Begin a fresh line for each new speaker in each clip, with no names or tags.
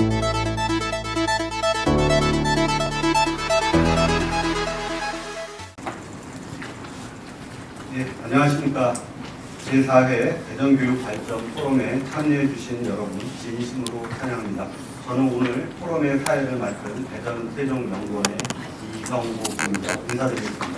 예, 안녕하십니까. 제4회 대전교육 발전 포럼에 참여해 주신 여러분 진심으로 찬양합니다. 저는 오늘 포럼의 사회를 맡은 대전 세종연구원의 이성호 부입니다 인사드리겠습니다.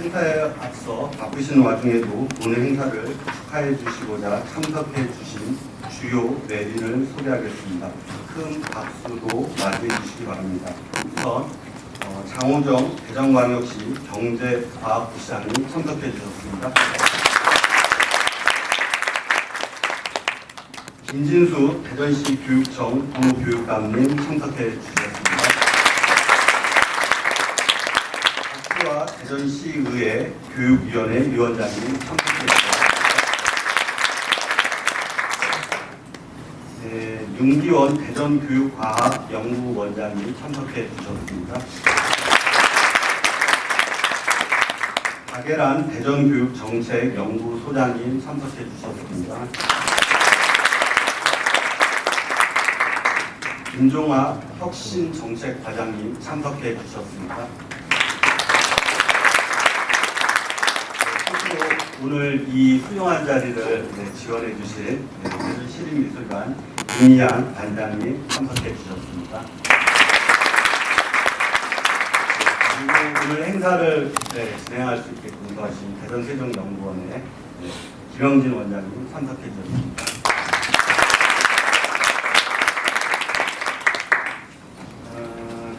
행사에 앞서 바쁘신 와중에도 오늘 행사를 축하해 주시고자 참석해 주신 주요 내린을 소개하겠습니다. 큰 박수도 맞이해 주시기 바랍니다. 우선 어, 장호정 대전광역시 경제과학부시장님 참석해 주셨습니다. 김진수 대전시 교육청 부교육감님 참석해 주셨습니다. 박수와 대전시의회 교육위원회 위원장님 참석해 주셨습니다. 네, 윤기원 대전교육과학연구원장님 참석해 주셨습니다. 박예란 대전교육정책연구소장님 참석해 주셨습니다. 김종아 혁신정책과장님 참석해 주셨습니다. 스스로 오늘 이 훌륭한 자리를 네, 지원해 주신 네, 시립미술관 김희양 단장님 참석해 주셨습니다. 네, 그리고 오늘 행사를 네, 진행할 수 있게끔 도와주신 대전 세종연구원의 네, 김영진 원장님 참석해 주셨습니다. 어,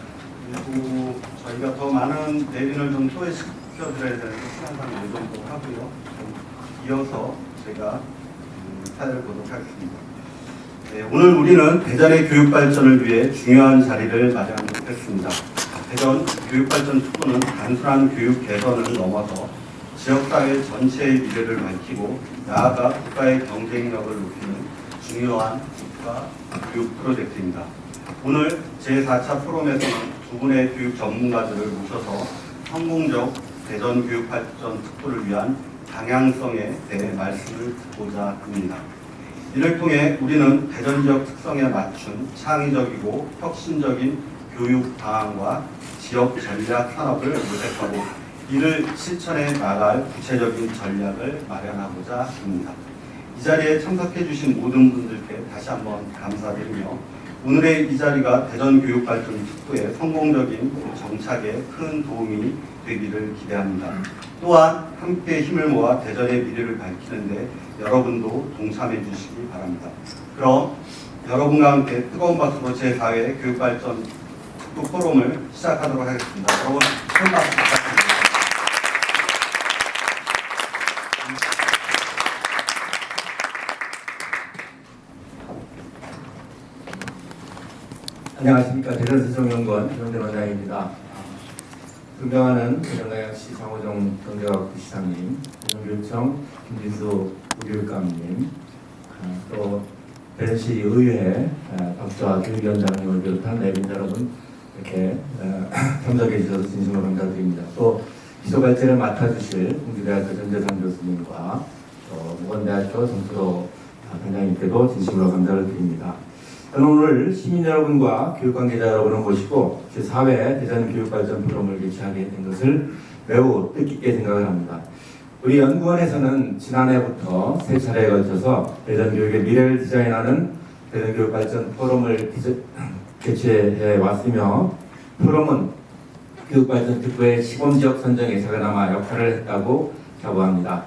그리고 저희가 더 많은 내린을 좀 소개시 켜드려야 되는데 시간상 이 정도 하고요. 좀 이어서 제가 음, 사회를 보도록 하겠습니다. 네, 오늘 우리는 대전의 교육 발전을 위해 중요한 자리를 마련하도록 했습니다. 대전 교육 발전 특구는 단순한 교육 개선을 넘어서 지역사회 전체의 미래를 밝히고 나아가 국가의 경쟁력을 높이는 중요한 국가 교육 프로젝트입니다. 오늘 제4차 포럼에서는 두 분의 교육 전문가들을 모셔서 성공적 대전 교육 발전 특구를 위한 방향성에 대해 말씀을 듣고자 합니다. 이를 통해 우리는 대전 지역 특성에 맞춘 창의적이고 혁신적인 교육 방안과 지역 전략 산업을 모색하고 이를 실천해 나갈 구체적인 전략을 마련하고자 합니다. 이 자리에 참석해 주신 모든 분들께 다시 한번 감사드리며 오늘의 이 자리가 대전 교육 발전 특구의 성공적인 정착에 큰 도움이 되기를 기대합니다. 또한 함께 힘을 모아 대전의 미래를 밝히는데 여러분도 동참해 주시기 바랍니다. 그럼 여러분과 함께 뜨거운 박수로 제4회 교육발전 특구 포럼을 시작하도록 하겠습니다. 여러분 큰 박수 부탁드립니다.
안녕하십니까 대전세종연구원 정대 원장입니다. 존경하는 대전광역시 장호정 경제과학부 시장님, 대전교육청 김진수 부교육감님, 아, 또 대전시 의회 아, 박수와 교육위원장님을 비롯한 내빈 여러분 이렇게 아, 참석해 주셔서 진심으로 감사드립니다. 또 기소발제를 맡아주실 홍주대학교 전재상 교수님과 또 무건대학교 정수로 단장님께도 진심으로 감사를 드립니다. 저는 오늘 시민 여러분과 교육 관계자 여러분을 모시고 제4회 대전 교육발전 포럼을 개최하게 된 것을 매우 뜻깊게 생각을 합니다. 우리 연구원에서는 지난해부터 세 차례에 걸쳐서 대전 교육의 미래를 디자인하는 대전 교육 발전 포럼을 디자- 개최해 왔으며 포럼은 교육 발전 특구의 시범 지역 선정 예사가나마 역할을 했다고 자부합니다.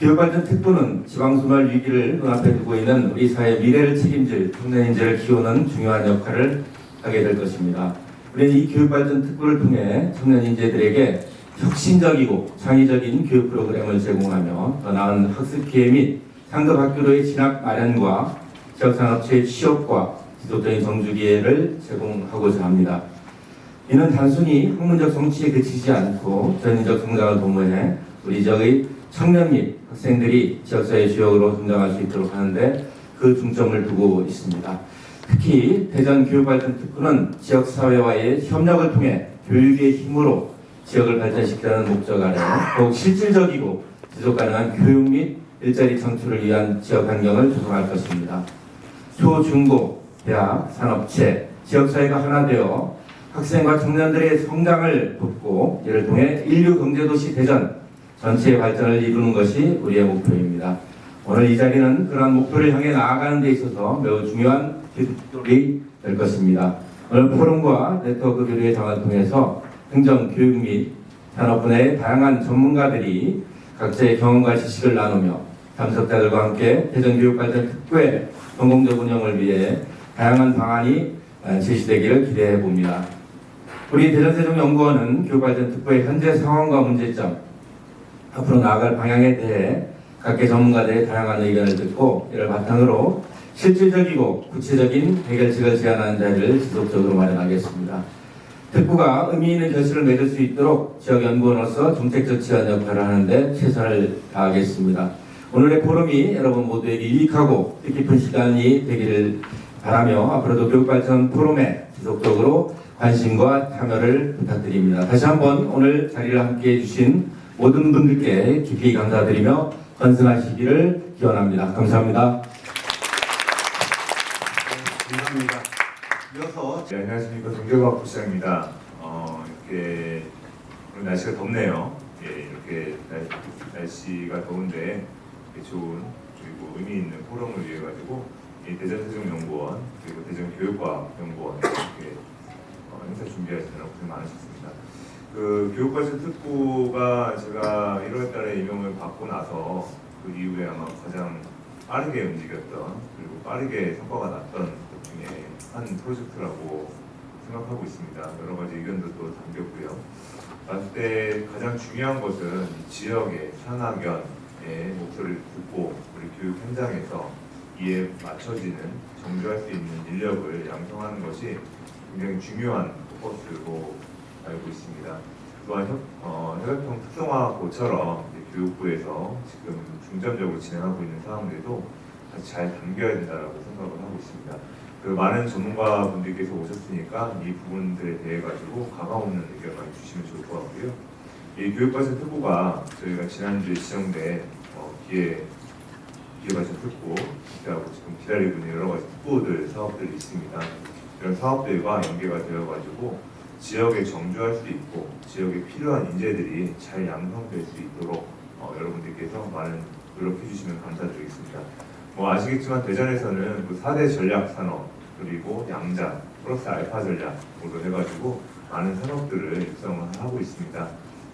교육발전 특구는 지방소멸 위기를 눈앞에 두고 있는 우리 사회의 미래를 책임질 청년 인재를 키우는 중요한 역할을 하게 될 것입니다. 우리는 이 교육발전 특구를 통해 청년 인재들에게 혁신적이고 창의적인 교육 프로그램을 제공하며 더 나은 학습 기회 및 상급 학교로의 진학 마련과 지역산업체의 취업과 지속적인 정주 기회를 제공하고자 합니다. 이는 단순히 학문적 성취에 그치지 않고 전인적 성장을 도모해 우리 지역의 청년 및 학생들이 지역사회 주역으로 성장할 수 있도록 하는데 그 중점을 두고 있습니다. 특히 대전 교육발전 특구는 지역사회와의 협력을 통해 교육의 힘으로 지역을 발전시키는 목적 아래 더욱 실질적이고 지속 가능한 교육 및 일자리 창출을 위한 지역 환경을 조성할 것입니다. 초, 중고, 대학, 산업체, 지역사회가 하나 되어 학생과 청년들의 성장을 돕고 이를 통해 인류 경제도시 대전 전체의 발전을 이루는 것이 우리의 목표입니다. 오늘 이 자리는 그러한 목표를 향해 나아가는 데 있어서 매우 중요한 기술이 될 것입니다. 오늘 포럼과 네트워크 교류의 장을 통해서 행정, 교육 및 산업 분야의 다양한 전문가들이 각자의 경험과 지식을 나누며 참석자들과 함께 대전교육 발전 특구의 성공적 운영을 위해 다양한 방안이 어, 제시되기를 기대해 봅니다. 우리 대전세종연구원은 교육 발전 특구의 현재 상황과 문제점, 앞으로 나아갈 방향에 대해 각계 전문가들의 다양한 의견을 듣고 이를 바탕으로 실질적이고 구체적인 해결책을 제안하는 자리를 지속적으로 마련하겠습니다. 특구가 의미 있는 결실을 맺을 수 있도록 지역연구원으로서 정책적 지원 역할을 하는데 최선을 다하겠습니다. 오늘의 포럼이 여러분 모두에게 유익하고 뜻깊은 시간이 되기를 바라며 앞으로도 교육발전 포럼에 지속적으로 관심과 참여를 부탁드립니다. 다시 한번 오늘 자리를 함께 해주신 모든 분들께 깊이 감사드리며 건승하시기를 기원합니다. 감사합니다.
네, 감사합니다. 이어서
네, 안녕하십니까 동교과학 부시장입니다. 어, 이렇게 오늘 날씨가 덥네요. 예, 이렇게 날, 날씨가 더운데 좋은 그리고 의미 있는 포럼을 위해 가지고 이 대전세종연구원 그리고 대전교육과학연구원 이렇게 어, 행사 준비하시느라 고생 많으셨습니다. 그 교육과실 특구가 제가 1월 달에 임명을 받고 나서 그 이후에 아마 가장 빠르게 움직였던 그리고 빠르게 성과가 났던 것 중에 한 프로젝트라고 생각하고 있습니다. 여러 가지 의견도 또 담겼고요. 봤을 때 가장 중요한 것은 이 지역의 산학연의 목소리를 듣고 우리 교육 현장에서 이에 맞춰지는 정조할 수 있는 인력을 양성하는 것이 굉장히 중요한 포커스로 알고 있습니다. 또한 협, 어, 혈액형 특성화 고처럼 이제 교육부에서 지금 중점적으로 진행하고 있는 사항들도 같이 잘 담겨야 된다라고 생각을 하고 있습니다. 그 많은 전문가 분들께서 오셨으니까 이 부분들에 대해 가지고 가까우는 의견 많이 주시면 좋을 것 같고요. 이 교육과실 특구가 저희가 지난주에 지정된 어, 기회 기회과실 특구 그하고 지금 기다리고 있는 여러 가지 특구들 사업들이 있습니다. 이런 사업들과 연계가 되어가지고 지역에 정주할 수 있고 지역에 필요한 인재들이 잘 양성될 수 있도록 어, 여러분들께서 많은 노력해 주시면 감사드리겠습니다. 뭐 아시겠지만 대전에서는 그 4대 전략 산업 그리고 양자 플러스 알파 전략으로 해가지고 많은 산업들을 육성을 하고 있습니다.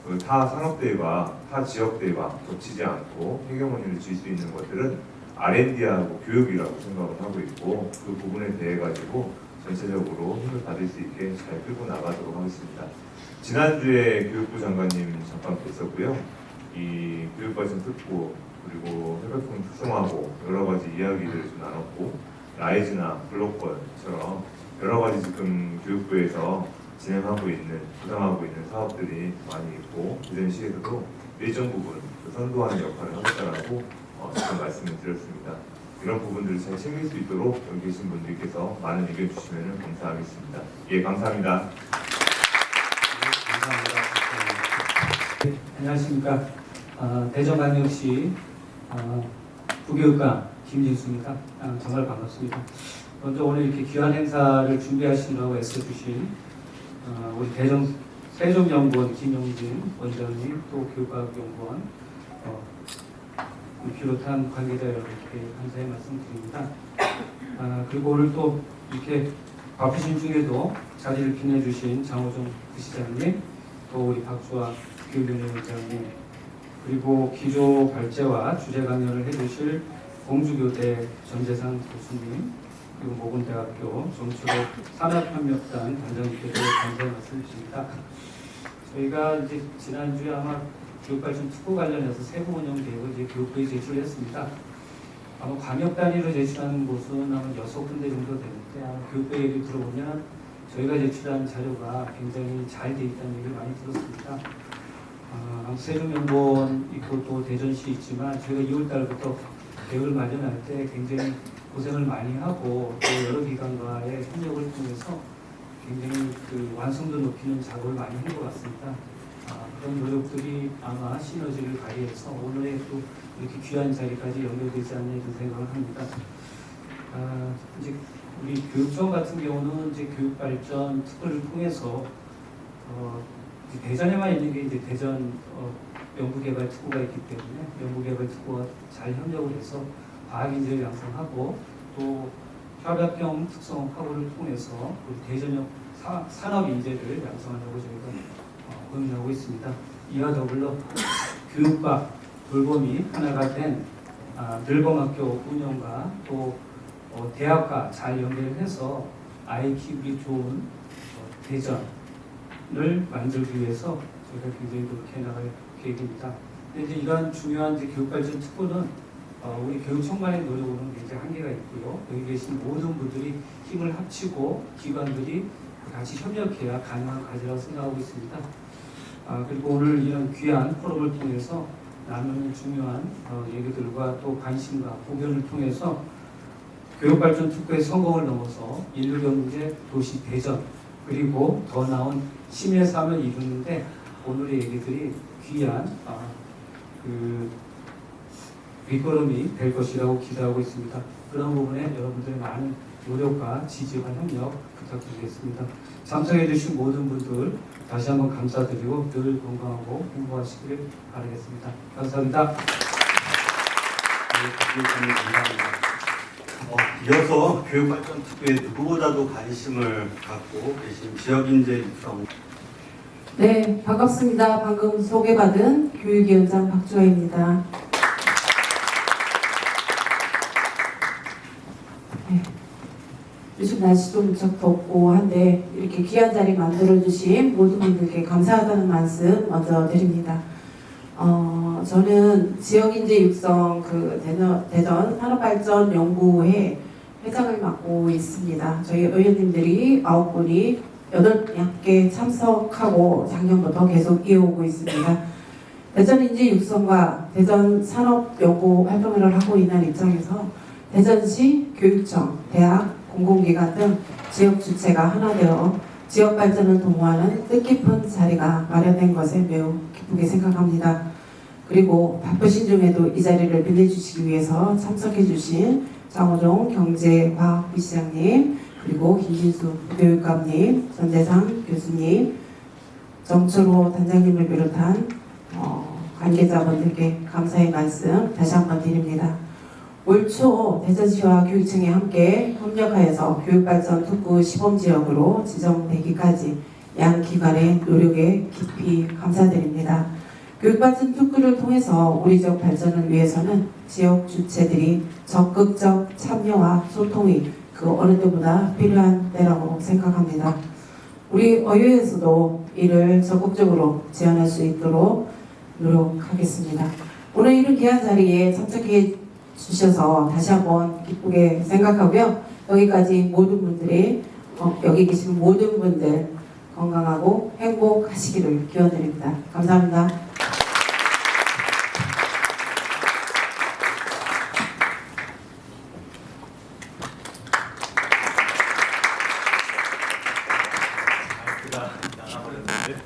그타 산업들과 타 지역들과 겹치지 않고 해경원리를 줄수 있는 것들은 R&D하고 교육이라고 생각을 하고 있고 그 부분에 대해 가지고 전체적으로 힘을 받을 수 있게 잘 끌고 나가도록 하겠습니다. 지난주에 교육부 장관님 잠깐 뵀었고요. 이 교육과정 특구 그리고 협약품 특성화고 여러 가지 이야기들을 좀 나눴고 라이즈나 블록벌처럼 여러 가지 지금 교육부에서 진행하고 있는 부담하고 있는 사업들이 많이 있고 대전시에서도 일정 부분 그 선도하는 역할을 하겠다라고 어, 지금 말씀을 드렸습니다. 이런 부분들을 잘 챙길 수 있도록 여기 계신 분들께서 많은 의견 주시면 감사하겠습니다. 예, 감사합니다.
네.
안녕하십니까. 아, 대전광역시 아, 부교육감 김진수입니다. 아, 정말 반갑습니다. 먼저 오늘 이렇게 귀한 행사를 준비하시느라고 애써주신 아, 우리 대전 세종연구원 김용진 원장님 또 교육과학연구원 어, 비롯한 관계자 여러분께 감사의 말씀드립니다. 아, 그리고 오늘 또 이렇게 바쁘신 중에도 자리를 빛내주신 장호정 부시장님 또 우리 박수아 교육위원장님 그리고 기조 발제와 주제 강연을 해주실 공주교대 전재상 교수님 그리고 모건대학교 정치로 산업협력단 단장님께도 감사의 말씀드립니다. 저희가 이제 지난주에 아마 교육발전 특구 관련해서 세부 운영 계획을 이제 교육부에 제출했습니다. 아마 광역 단위로 제출하는 곳은 아마 여섯 군데 정도 되는데 교육부 얘기 들어보면 저희가 제출한 자료가 굉장히 잘 돼 있다는 얘기를 많이 들었습니다. 아, 세종연구원 있고 또 대전시 있지만 저희가 2월 달부터 계획을 마련할 때 굉장히 고생을 많이 하고 또 여러 기관과의 협력을 통해서 굉장히 그 완성도 높이는 작업을 많이 한 것 같습니다. 아, 그런 노력들이 아마 시너지를 발휘해서 오늘의 또 이렇게 귀한 자리까지 연결되지 않나 이런 생각을 합니다. 아, 이제 우리 교육청 같은 경우는 이제 교육 발전 특허를 통해서 어, 대전에만 있는 게 이제 대전 어, 연구개발 특구가 있기 때문에 연구개발 특구가 잘 협력을 해서 과학인재를 양성하고 또 협약형 특성 학원을 통해서 대전형 사- 산업 인재를 양성하려고 저희가 어, 고민하고 있습니다. 이와 더불어 교육과 돌봄이 하나가 된 아, 늘봉학교 운영과 또 어, 대학과 잘 연결해서 아이 키우기 좋은 어, 대전을 만들기 위해서 저희가 굉장히 노력해 나갈 계획입니다. 이제 이러한 중요한 이제 교육발전 특구는 어, 우리 교육청만의 노력으로는 굉장히 한계가 있고요. 여기 계신 모든 분들이 힘을 합치고 기관들이 같이 협력해야 가능한 과제라고 생각하고 있습니다. 아, 그리고 오늘 이런 귀한 포럼을 통해서 나누는 중요한 어, 얘기들과 또 관심과 고견을 통해서 교육발전 특구의 성공을 넘어서 인류 경제 도시 대전 그리고 더 나은 심의 삶을 이루는데 오늘의 얘기들이 귀한 아, 그 뒷걸음이 될 것이라고 기대하고 있습니다. 그런 부분에 여러분들의 많은 노력과 지지와 협력 부탁드리겠습니다. 참석해 주신 모든 분들 다시 한번 감사드리고 늘 건강하고 행복하시기를 바라겠습니다. 감사합니다.
네, 감사합니다. 어, 이어서 교육발전 특구에 누구보다도 관심을 갖고 계신 지역인재 육성
네, 반갑습니다. 방금 소개받은 교육위원장 박주아입니다. 요즘 날씨도 무척 덥고 한데 이렇게 귀한 자리 만들어주신 모든 분들께 감사하다는 말씀 먼저 드립니다. 어, 저는 지역인재 육성 그 대전, 대전 산업발전 연구회 회장을 맡고 있습니다. 저희 의원님들이 아홉 분이 여덟 개 참석하고 작년부터 계속 이어오고 있습니다. 대전 인재 육성과 대전 산업 연구 활동을 하고 있는 입장에서 대전시 교육청, 대학, 공공기관 등 지역 주체가 하나 되어 지역 발전을 도모하는 뜻깊은 자리가 마련된 것에 매우 기쁘게 생각합니다. 그리고 바쁘신 중에도 이 자리를 빌려주시기 위해서 참석해주신 장호종 경제과학부시장님, 그리고 김진수 교육감님, 전대상 교수님, 정철호 단장님을 비롯한 어, 관계자분들께 감사의 말씀 다시 한번 드립니다. 올초 대전시와 교육청이 함께 협력하여서 교육발전 특구 시범지역으로 지정되기까지 양 기관의 노력에 깊이 감사드립니다. 교육발전 특구를 통해서 우리 지역 발전을 위해서는 지역 주체들이 적극적 참여와 소통이 그 어느 때보다 필요한 때라고 생각합니다. 우리 어유에서도 이를 적극적으로 지원할 수 있도록 노력하겠습니다. 오늘 이런 귀한 자리에 참석해 주셔서 다시 한번 기쁘게 생각하고요. 여기까지 모든 분들이 어, 여기 계신 모든 분들 건강하고 행복하시기를 기원드립니다. 감사합니다.
나가버렸는데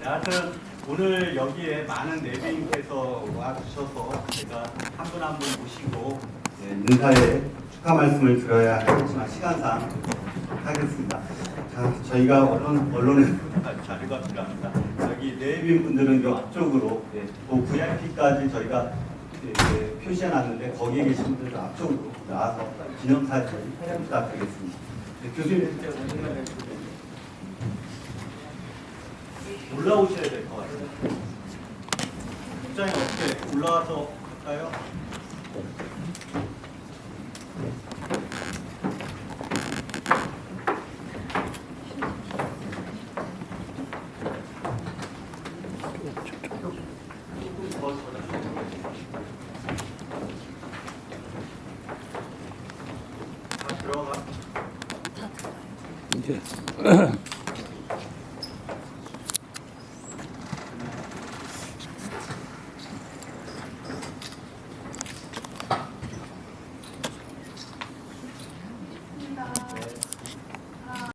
네, 하여튼 오늘 여기에 많은 내빈께서 와주셔서 제가 한 분 한 분 모시고 네, 인사의 축하 말씀을 드려야 하겠지만 시간상 하겠습니다. 자, 저희가 언론, 언론에 자료가 필요합니다. 여기 내빈 분들은 요 앞쪽으로 예, 그 VIP까지 저희가 예, 표시해놨는데 거기에 계신 분들은 앞쪽으로 나와서 기념사진 부탁드리겠습니다. 네, 교수님 올라오셔야 될 것 같아요. 국장님 어떻게 올라와서 할까요? 다 들어가.